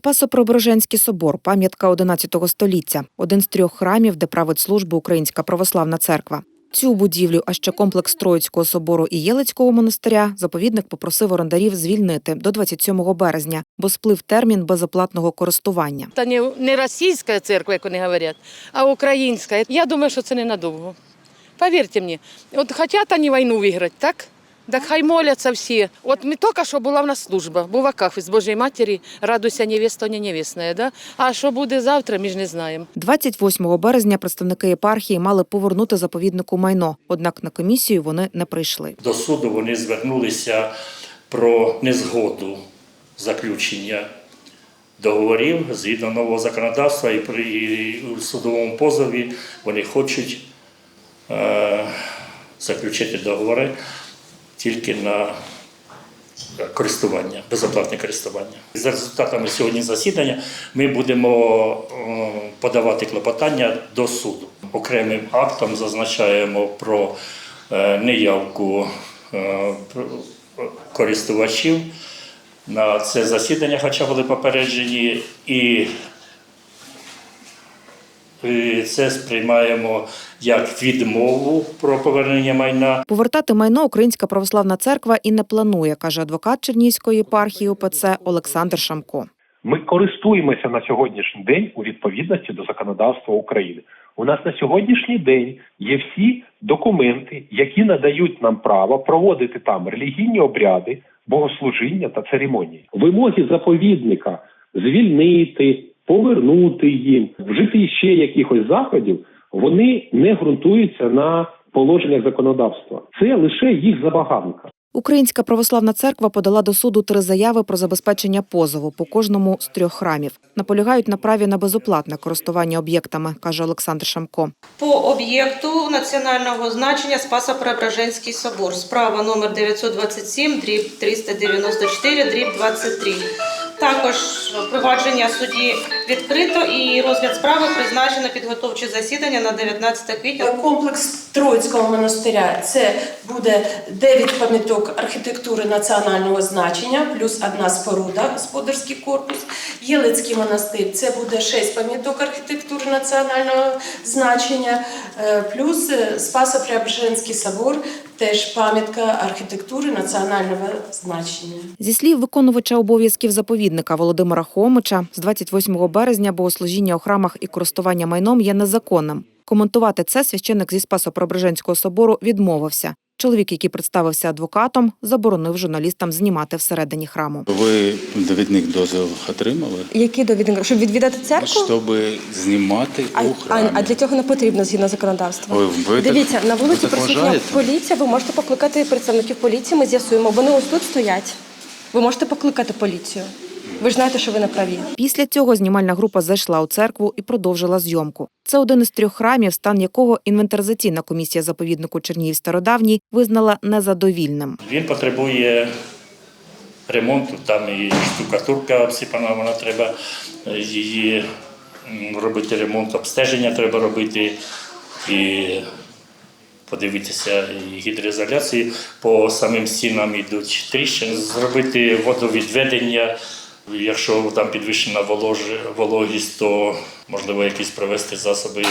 Спасо-Преображенський собор, пам'ятка 11 століття, один з трьох храмів, де править службу Українська православна церква. Цю будівлю, а ще комплекс Троїцького собору і Єлицького монастиря, заповідник попросив орендарів звільнити до 27 березня, бо сплив термін безоплатного користування. Та не, не російська церква, як вони говорять, а українська. Я думаю, що це ненадовго. Повірте мені, от хочуть вони війну виграти, так? Так хай моляться всі. От ми тільки що була в нас служба, був акафіс Божої Матері, радуйся невеста, не невісна, да? А що буде завтра, ми ж не знаємо. 28 березня представники єпархії мали повернути заповіднику майно, однак на комісію вони не прийшли. До суду вони звернулися про незгоду заключення договорів згідно нового законодавства, і при і у судовому позові вони хочуть е, заключити договори тільки на користування, безоплатне користування. За результатами сьогодні засідання ми будемо е, подавати клопотання до суду. Окремим актом зазначаємо про е, неявку е, користувачів на це засідання, хоча були попереджені, і і це сприймаємо як відмову про повернення майна. Повертати майно Українська православна церква і не планує, каже адвокат Чернігівської єпархії УПЦ Олександр Шамко. Ми користуємося на сьогоднішній день у відповідності до законодавства України. У нас на сьогоднішній день є всі документи, які надають нам право проводити там релігійні обряди, богослужіння та церемонії. Вимоги заповідника звільнити, повернути їм, вжити ще якихось заходів, вони не ґрунтуються на положеннях законодавства. Це лише їх забаганка. Українська православна церква подала до суду три заяви про забезпечення позову по кожному з трьох храмів. Наполягають на праві на безоплатне користування об'єктами, каже Олександр Шамко. По об'єкту національного значення Спасо-Преображенський собор. Справа номер 927, дріб 394, дріб 23. Також провадження судді відкрито і розгляд справи призначено підготовче засідання на 19 квітня. Комплекс Троїцького монастиря це буде 9 пам'яток архітектури національного значення, плюс одна споруда, господарський корпус. Єлицький монастир це буде 6 пам'яток архітектури національного значення, е, плюс е, Спасо-Преображенський собор, теж пам'ятка архітектури національного значення. Зі слів виконувача обов'язків заповідника Володимира Хомича, з 28 березня богослужіння у храмах і користування майном є незаконним. Коментувати це священник зі Спасо-Преображенського собору відмовився. Чоловік, який представився адвокатом, заборонив журналістам знімати всередині храму. Ви довідник дозвіл отримали, Який довідник? Щоб відвідати церкву? щоб знімати А, у храмі. а для цього не потрібно згідно законодавства. Ви- ви так- Дивіться, на вулиці так присутня поліція. Ви можете покликати представників поліції. Ми з'ясуємо. Вони ось тут стоять. Ви можете покликати поліцію. Ви ж знаєте, що ви не праві. Після цього знімальна група зайшла у церкву і продовжила зйомку. Це один із трьох храмів, стан якого інвентаризаційна комісія заповіднику Чернігів Стародавній визнала незадовільним. Він потребує ремонту, там і штукатурка обсипана, вона треба її робити ремонт, обстеження треба робити і подивитися і гідроізоляцію. По самим стінам йдуть тріщини, зробити водовідведення. Якщо там підвищена вологість, то можливо якісь провести засоби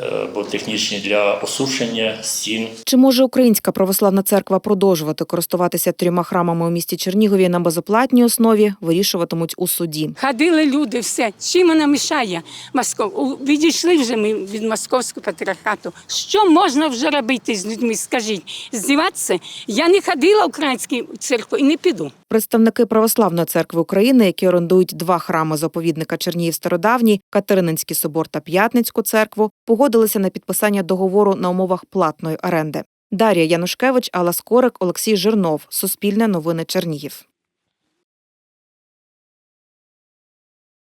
е, або технічні для осушення стін. Чи може Українська православна церква продовжувати користуватися трьома храмами у місті Чернігові на безоплатній основі, вирішуватимуть у суді. Ходили люди, все. Чим вона мішає? Москов... Відійшли вже ми від московського патріархату. Що можна вже робити з людьми? Скажіть, здіватися? Я не ходила в українську церкву і не піду. Представники Православної церкви України, які орендують два храми заповідника Чернігів Стародавній, Катерининський собор та П'ятницьку церкву, погодилися на підписання договору на умовах платної оренди. Дар'я Янушкевич, Алла Скорик, Олексій Жирнов. Суспільне новини Чернігів.